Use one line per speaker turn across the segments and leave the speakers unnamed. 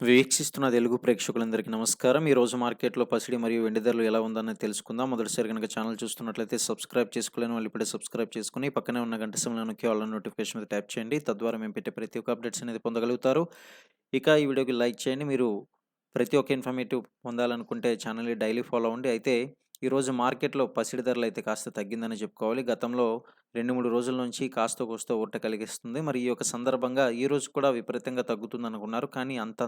వీక్షిస్తున్న తెలుగు ప్రేక్షకులందరికీ నమస్కారం. ఈరోజు మార్కెట్‌లో పసిడి మరియు వెండి ధరలు ఎలా ఉందన్నది తెలుసుకుందాం. మొదటిసారి కనుక ఛానల్ చూస్తున్నట్లయితే సబ్స్క్రైబ్ చేసుకోలేని వాళ్ళు ఇప్పుడే సబ్స్క్రైబ్ చేసుకొని, పక్కనే ఉన్న గంట సింబల్‌ని నొక్కి ఆల్ నోటిఫికేషన్ మీద ట్యాప్ చేయండి. తద్వారా మేము పెట్టే ప్రతి ఒక్క అప్డేట్స్ అనేది పొందగలుగుతారు. ఇక ఈ వీడియోకి లైక్ చేయండి. మీరు ప్రతి ఒక్క ఇన్ఫర్మేటివ్ పొందాలనుకుంటే ఛానల్‌ని డైలీ ఫాలో అవ్వండి. అయితే ఈరోజు మార్కెట్‌లో పసిడి ధరలు అయితే కాస్త తగ్గిందని చెప్పుకోవాలి. గతంలో 2, 3 రోజుల నుంచి కాస్తో కోస్త ఊరట కలిగిస్తుంది. మరి ఈ యొక్క సందర్భంగా ఈ రోజు కూడా విపరీతంగా తగ్గుతుందనుకున్నారు. కానీ అంత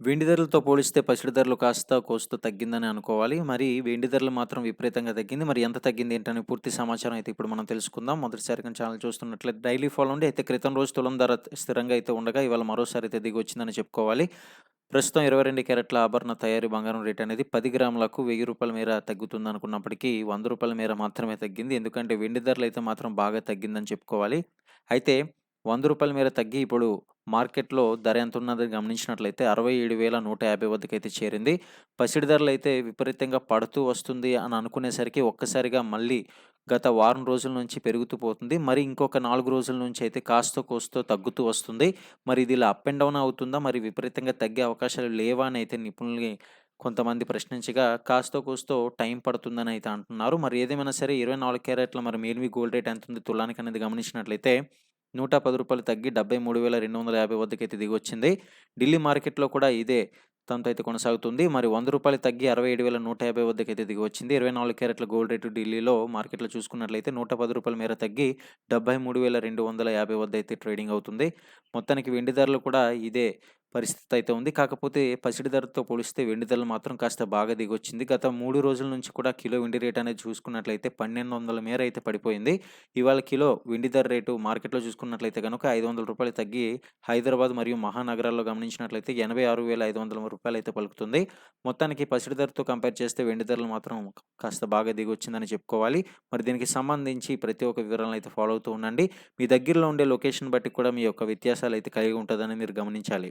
వెండి ధరలతో పోలిస్తే పసిడి ధరలు కాస్త కోస్త తగ్గిందని అనుకోవాలి. మరి వెండి ధరలు మాత్రం విపరీతంగా తగ్గింది. మరి ఎంత తగ్గింది ఏంటని పూర్తి సమాచారం అయితే ఇప్పుడు మనం తెలుసుకుందాం. మొదటిసారిగా ఛానల్ చూస్తున్నట్లయితే డైలీ ఫాలో ఉండి అయితే క్రితం రోజు తులం ధర స్థిరంగా అయితే ఉండగా ఇవాళ మరోసారి అయితే దిగొచ్చిందని చెప్పుకోవాలి. ప్రస్తుతం 22 క్యారెట్ల ఆభరణ తయారీ బంగారం రేట్ అనేది పది గ్రాములకు వెయ్యి రూపాయల మేర తగ్గుతుందనుకున్నప్పటికీ రూ. 100 మేర మాత్రమే తగ్గింది. ఎందుకంటే వెండి ధరలు అయితే మాత్రం బాగా తగ్గిందని చెప్పుకోవాలి. అయితే వంద రూపాయల మేర తగ్గి ఇప్పుడు మార్కెట్‌లో ధర ఎంత ఉన్నది గమనించినట్లయితే 67,150 వద్దకైతే చేరింది. పసిడి ధరలు అయితే విపరీతంగా పడుతూ వస్తుంది అని అనుకునేసరికి ఒక్కసారిగా మళ్ళీ గత వారం రోజుల నుంచి పెరుగుతూ పోతుంది. మరి ఇంకొక నాలుగు రోజుల నుంచి అయితే కాస్తో కోస్తో తగ్గుతూ వస్తుంది. మరి ఇది ఇలా అప్ అండ్ డౌన్ అవుతుందా? మరి విపరీతంగా తగ్గే అవకాశాలు లేవా? అని అయితే నిపుణుల్ని కొంతమంది ప్రశ్నించగా కాస్తో కూస్తో టైం పడుతుందని అయితే అంటున్నారు. మరి ఏదేమైనా సరే 24 క్యారెట్ల మరి మేలిమి గోల్డ్ రేట్ ఎంత ఉంది తులానికి అనేది గమనించినట్లయితే నూట పది రూపాయలు తగ్గి 73,250 వద్దకైతే దిగొచ్చింది. ఢిల్లీ మార్కెట్‌లో కూడా ఇదే తంతు అయితే కొనసాగుతుంది. మరి వంద రూపాయలు తగ్గి 67,150 వద్దకైతే దిగివచ్చింది. 24 క్యారెట్ల గోల్డ్ రేటు ఢిల్లీలో మార్కెట్‌లో చూసుకున్నట్లయితే నూట పది రూపాయల మేర తగ్గి 73,250 వద్ద అయితే ట్రేడింగ్ అవుతుంది. మొత్తానికి వెండి ధరలు కూడా ఇదే పరిస్థితి అయితే ఉంది. కాకపోతే పసిడి ధరతో పోలిస్తే వెండి ధరలు మాత్రం కాస్త బాగా దిగొచ్చింది. గత మూడు రోజుల నుంచి కూడా కిలో వెండి రేట్ అనేది చూసుకున్నట్లయితే 1,200 మేర అయితే పడిపోయింది. ఇవాళ కిలో వెండి ధర రేటు మార్కెట్‌లో చూసుకున్నట్లయితే కనుక ఐదు వందల రూపాయలు తగ్గి హైదరాబాద్ మరియు మహానగరాల్లో గమనించినట్లయితే ఎనభై ఆరు వేల ఐదు వందల రూపాయలు అయితే పలుకుతుంది. మొత్తానికి పసిడి ధరతో కంపేర్ చేస్తే వెండి ధరలు మాత్రం కాస్త బాగా దిగొచ్చిందని చెప్పుకోవాలి. మరి దీనికి సంబంధించి ప్రతి ఒక్క వివరాలను అయితే ఫాలో అవుతూ ఉండండి. మీ దగ్గరలో ఉండే లొకేషన్ బట్టి కూడా మీ యొక్క వ్యత్యాసాలు అయితే కలిగి ఉంటుందని మీరు గమనించాలి.